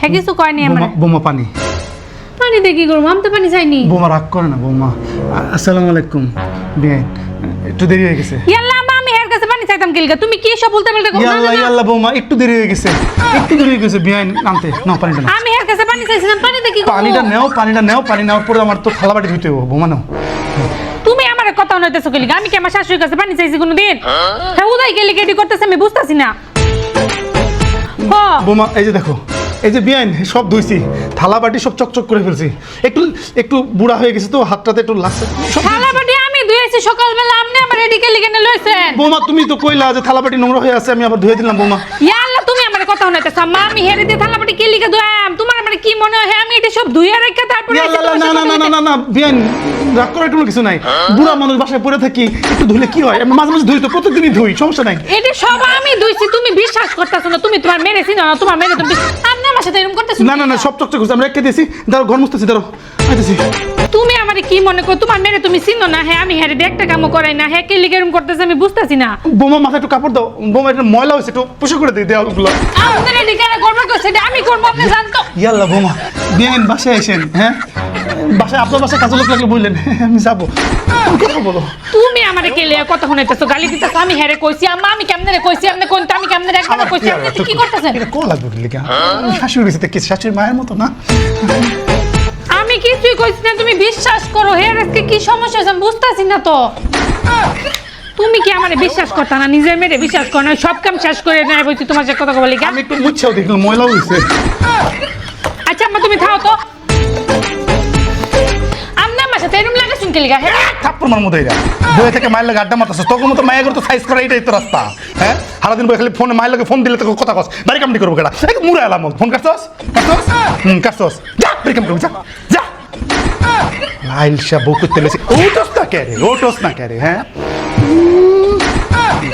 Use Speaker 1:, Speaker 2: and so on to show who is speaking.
Speaker 1: হ্যাঁ কিছু কয়নি আমার
Speaker 2: বোমা পানি।
Speaker 1: পানি দিয়ে কি করব আমি তো পানি চাইনি।
Speaker 2: বোমা রাগ করে না বোমা। আসসালামু আলাইকুম। বিয়াইন একটু দেরি হয়ে গেছে।
Speaker 1: ইয়াল্লা আম্মা, আমি হের কাছে পানি চাইতাম কিলকা তুমি কি সব বলতে বলতে
Speaker 2: ইয়াল্লা ইয়াল্লা বৌমা একটু দেরি হয়ে গেছে। একটু দেরি হয়ে গেছে বিয়াইন নামতে। নাও পানিটা নাও
Speaker 1: আমি হের কাছে পানি চাইছিলাম। পানি দিয়ে কি করব?
Speaker 2: পানিটা নেও পানিটা নেও পানি নেওয়ার পরে আমার তো থালা বাটি হবে বোমা নাও।
Speaker 1: তুমি আমার কথা নইতেছো কিলকা আমি কি আমার শাশুড়ির কাছে পানি চাইছি কোনোদিন? হ্যাঁ উদয় গেলি কেটি করতেছে আমি বুঝতাছি না।
Speaker 2: বোমা এই যে দেখো। এই যে বিয়াইন সব ধুইছি। থালা বাটি সব চকচক করে ফেলছি। একটু একটু বুড়া হয়ে গেছে তো হাতটাতে একটু লাগছে।
Speaker 1: থালা বাটি আমি ধুয়েছি সকালবেলা আপনি আমার রেডি কেলি কেনে লইছেন।
Speaker 2: বোমা তুমি তো কইলা যে থালা বাটি নোংরা হয়ে আছে আমি আবার ধুয়ে দিলাম বোমা।
Speaker 1: ইয়াল্লা তুমি আমার কথা মা আমি হেরে দিয়ে থালা বাটি কে ধুয়াম? তোমার আমার কি মনে হয়? আমি এটা সব ধুইয়া রেখে তারপরে এসে
Speaker 2: না না না না না না রাগ করার কোনো কিছু নাই। বুড়া মানুষ বাসায় পড়ে থাকি একটু ধুলে কি হয়? মাঝে মাঝে ধুই তো প্রত্যেকদিনই ধুই সমস্যা নাই।
Speaker 1: এটা সব আমি ধুইছি তুমি বিশ্বাস করতেছো না তুমি তোমার মেরেছি না তোমার মেরে তুমি আমার সাথে এরকম করতেছো
Speaker 2: না না না সব চকচক করছে আমরা রেখে দিয়েছি। দাঁড়ো ঘর মুছতেছি দাঁড়ো আইতেছি।
Speaker 1: তুমি আমারে কি মনে করো? তোমার মেরে তুমি চিনো না? হ্যাঁ আমি হ্যারে একটা কামও করাই না। হ্যাঁ কেলি এরকম করতেছে আমি বুঝতেছি না।
Speaker 2: বোমা মাথা একটু কাপড় দাও। বোমা এটা ময়লা হয়েছে একটু পুষে করে দিই দেওয়ালগুলো।
Speaker 1: আপনার এদিকে করব সেটা আমি করব আপনি জানতো।
Speaker 2: ইয়াল্লা বোমা বিয়ান বাসায় আসেন হ্যাঁ? বাসায় আপনার বাসায় কাজে লোক লাগলে বললেন আমি যাব। কথা বলো?
Speaker 1: তুমি আমারে কেলে কথা শুনাইতেছো গালি দিতেছো আমি হেরে কইছি আম্মা আমি কেমনে রে কইছি আপনি কোনটা আমি কেমনে রে একবার কইছি আপনি কি করতেছেন?
Speaker 2: এটা কল লাগবে লিখা? শাশুড়ি কি শাশুড়ি মায়ের মতো না?
Speaker 1: আমি কিছুই কইছি না তুমি বিশ্বাস করো হে আজকে কি সমস্যা হয়েছে আমি বুঝতেছি না তো। তুমি কি আমারে বিশ্বাস করতা না নিজের মেয়েরে বিশ্বাস করো না সব কাম শেষ করে নেয় বলছি তোমার যে কথা বলি
Speaker 2: আমি একটু মুচ্ছেও দেখলাম ময়লা হয়েছে
Speaker 1: এরম লাগে হ্যাঁ
Speaker 2: থাপ্পড় মার মতো এটা বয়ে থেকে মায়ের লাগে আড্ডা মারতেছে তোর মতো মায়ের তো সাইজ করা এটাই তো রাস্তা হ্যাঁ সারাদিন বয়ে খালি ফোন, মায়ের লাগে ফোন দিলে তো কথা কস। বাড়ি কামটি করব কেটা এই মুরা এলাম ফোন কাটছস? কাটছস? হুম, কাটছস। যা, বাড়ি কাম করবি, যা যা। লাইল শাহ বউ করতে লেছে ওটস না কে রে, ওটস না কে রে হ্যাঁ কি।